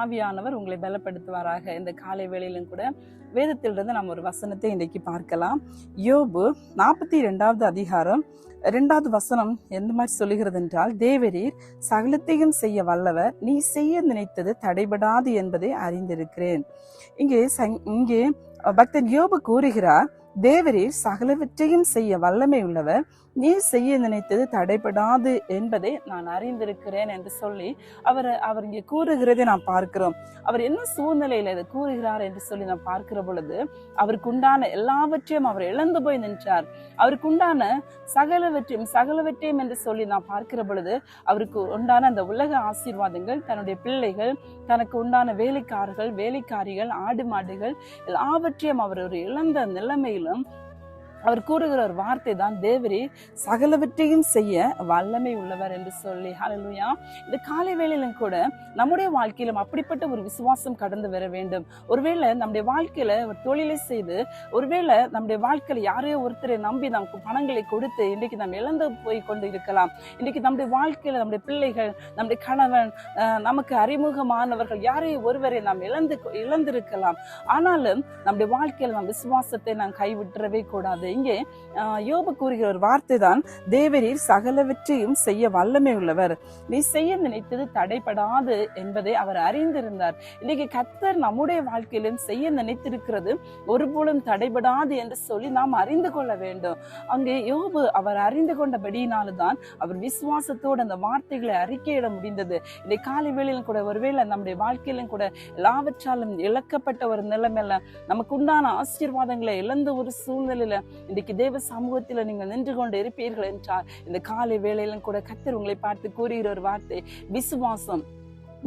ஆவியானவர் உங்களை பலப்படுத்துவாராக. இந்த காலை வேளையிலும் கூட வேதத்திலிருந்து நம்ம ஒரு வசனத்தை இன்றைக்கு பார்க்கலாம். யோபு நாற்பத்தி ரெண்டாவது அதிகாரம் ரெண்டாவது வசனம் எந்த மாதிரி சொல்லுகிறது என்றால் தேவரீர் சகலத்தையும் செய்ய வல்லவர் நீ செய்ய நினைத்தது தடைபடாது என்பதை அறிந்திருக்கிறேன். இங்கே சங்- இங்கே பக்தன் யோபு கூறுகிறார் தேவரீர் சகலவற்றையும் செய்ய வல்லமை உள்ளவர் நீ செய்ய நினைத்தது தடைபடாது என்பதை நான் அறிந்திருக்கிறேன் என்று சொல்லி அவர் அவர் இங்கே கூறுகிறதை நாம் பார்க்கிறோம். அவர் என்ன சூழ்நிலையில இதை கூறுகிறார் என்று சொல்லி நாம் பார்க்கிற பொழுது அவருக்குண்டான எல்லாவற்றையும் அவர் இழந்து போய் நின்றார். அவருக்கு உண்டான சகலவற்றையும் சகலவற்றையும் என்று சொல்லி நாம் பார்க்கிற பொழுது அவருக்கு உண்டான அந்த உலக ஆசீர்வாதங்கள் தன்னுடைய பிள்ளைகள் தனக்கு உண்டான வேலைக்காரர்கள் வேலைக்காரிகள் ஆடு மாடுகள் எல்லாவற்றையும் அவர் ஒரு இழந்த நிலைமையில் yayılım அவர் கூறுகிற ஒரு வார்த்தை தான் தேவரே சகலவற்றையும் செய்ய வல்லமை உள்ளவர் என்று சொல்லி. ஹலலுயா இந்த காலை வேளையிலும் கூட நம்முடைய வாழ்க்கையிலும் அப்படிப்பட்ட ஒரு விசுவாசம் கடந்து வர வேண்டும். ஒருவேளை நம்முடைய வாழ்க்கையில ஒரு தொழிலை செய்து ஒருவேளை நம்முடைய வாழ்க்கையில யாரையோ ஒருத்தரை நம்பி நமக்கு பணங்களை கொடுத்து இன்றைக்கு நாம் இழந்து போய் கொண்டு இருக்கலாம். இன்றைக்கு நம்முடைய வாழ்க்கையில நம்முடைய பிள்ளைகள் நம்முடைய கணவன் நமக்கு அறிமுகமானவர்கள் யாரையோ ஒருவரை நாம் இழந்து இழந்திருக்கலாம். ஆனாலும் நம்முடைய வாழ்க்கையில நம் விசுவாசத்தை நாம் கைவிட்டுறவே கூடாது. இங்கே யோபு கூறுகிற ஒரு வார்த்தை தான் தேவரீர் சகலவற்றையும் செய்ய வல்லமை உள்ளவர் நீ செய்ய நினைத்தது தடைபடாது என்பதை அவர் அறிந்திருந்தார். இன்னைக்கு கத்தர் நம்முடைய வாழ்க்கையிலும் செய்ய நினைத்திருக்கிறது ஒருபோலும் தடைபடாது என்று சொல்லி நாம் அறிந்து கொள்ள வேண்டும். அங்கே யோபு அவர் அறிந்து கொண்டபடியினால்தான் அவர் விசுவாசத்தோடு அந்த வார்த்தைகளை அறிக்கையிட முடிந்தது. இந்த காலை வேளையிலும் கூட ஒருவேளை நம்முடைய வாழ்க்கையிலும் கூட எல்லாவற்றாலும் இழக்கப்பட்ட ஒரு நிலைமையில நமக்கு உண்டான ஆசீர்வாதங்களை இழந்த ஒரு சூழ்நிலையில இன்றைக்கு தேவ சமூகத்தில் நீங்கள் நின்று கொண்டு இருப்பீர்கள் என்றால் இந்த காலை வேளையிலும் கூட கத்தர் உங்களை பார்த்து கூறுகிற ஒரு வார்த்தை விசுவாசம்.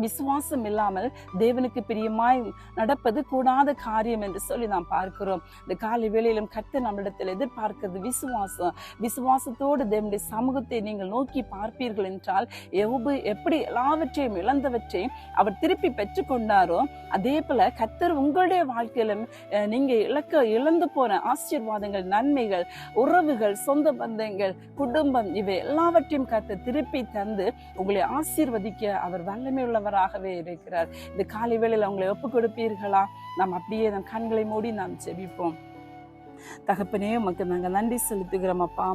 விசுவாசம் இல்லாமல் தேவனுக்கு பிரியமாய் நடப்பது கூடாத காரியம் என்று சொல்லி நாம் பார்க்கிறோம். இந்த காலை வேளையிலும் கத்தர் நம்மிடத்தில் எதிர்பார்க்கிறது விசுவாசம். விசுவாசத்தோடு தேவனுடைய சமூகத்தை நீங்கள் நோக்கி பார்ப்பீர்கள் என்றால் எவ்வளவு எப்படி எல்லாவற்றையும் இழந்தவற்றையும் அவர் திருப்பி பெற்றுக்கொண்டாரோ அதே போல கத்தர் உங்களுடைய வாழ்க்கையிலும் நீங்க இழக்க இழந்து போன ஆசீர்வாதங்கள் நன்மைகள் உறவுகள் சொந்த பந்தங்கள் குடும்பம் இவை எல்லாவற்றையும் கத்த திருப்பி தந்து உங்களை ஆசீர்வதிக்க அவர் வல்லமை உள்ளவராகவே இருக்கிறார். இந்த காலை வேளையில் அவங்களை ஒப்பு கொடுப்பீர்களா நாம் அப்படியே நம் கண்களை மூடி நாம் செபிப்போம் தகப்பனே உமக்கு நாங்கள் நன்றி செலுத்துகிறோம் அப்பா.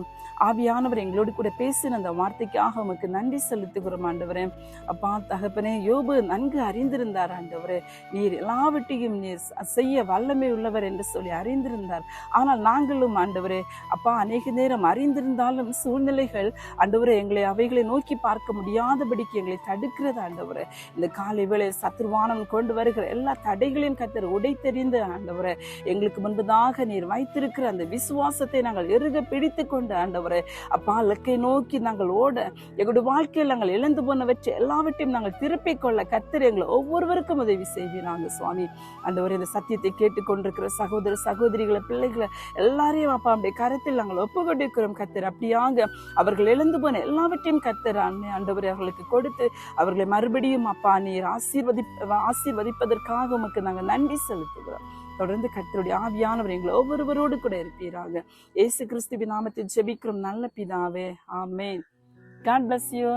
ஆவியானவர் எங்களோடு கூட பேசின அந்த வார்த்தைக்காக உமக்கு நன்றி செலுத்துகிறோம் ஆண்டவரே. அப்பா தகப்பனே யோபு நன்கு அறிந்திருந்தார் ஆண்டவர். நீர் எல்லாவற்றையும் நீர் செய்ய வல்லமை உள்ளவர் என்று சொல்லி அறிந்திருந்தார். ஆனால் நாங்களும் ஆண்டவரே அப்பா அநேக நேரம் அறிந்திருந்தாலும் சூழ்நிலைகள் ஆண்டவரே எங்களை அவைகளை நோக்கி பார்க்க முடியாதபடிக்கு எங்களை தடுக்கிறது ஆண்டவரே. இந்த காலை வேளை சத்துருவானம் கொண்டு வருகிற எல்லா தடைகளையும் கத்தர் உடைத்தெறிந்து ஆண்டவரே. எங்களுக்கு முன்பதாக நீர் வைத்திருக்கிற அந்த விசுவாசத்தை நாங்கள் எருக பிடித்து கொண்டு ஆண்டவரை அப்பா இலக்கை நோக்கி நாங்கள் ஓட எங்களுடைய வாழ்க்கையில் நாங்கள் இழந்து போனவற்றை எல்லாவற்றையும் நாங்கள் திருப்பிக் கொள்ள கத்திர எங்களை ஒவ்வொருவருக்கும் உதவி செய்வீராங்க சுவாமி. ஆண்டவரே இந்த சத்தியத்தை கேட்டுக்கொண்டிருக்கிற சகோதர சகோதரிகளை பிள்ளைகளை எல்லாரையும் அப்பா அப்படி கருத்தில் நாங்கள் ஒப்பு கொடுக்கிறோம் கத்தர் அப்படியாக அவர்கள் இழந்து போன எல்லாவற்றையும் கத்திர அண்ணே ஆண்டவரே அவர்களுக்கு கொடுத்து அவர்களை மறுபடியும் அப்பா நீர் ஆசீர்வதி ஆசீர்வதிப்பதற்காக உமக்கு நாங்கள் நன்றி செலுத்துகிறோம். தொடர்ந்து கத்தருடைய ஆவியானவர் எங்களை ஒவ்வொருவரும் ஒவ்வொருவரோடு கூட இருப்பீராக. இயேசு கிறிஸ்துவின் நாமத்தில் ஜெபிக்கிறோம். நல்ல பிதாவே. ஆமேன். God bless you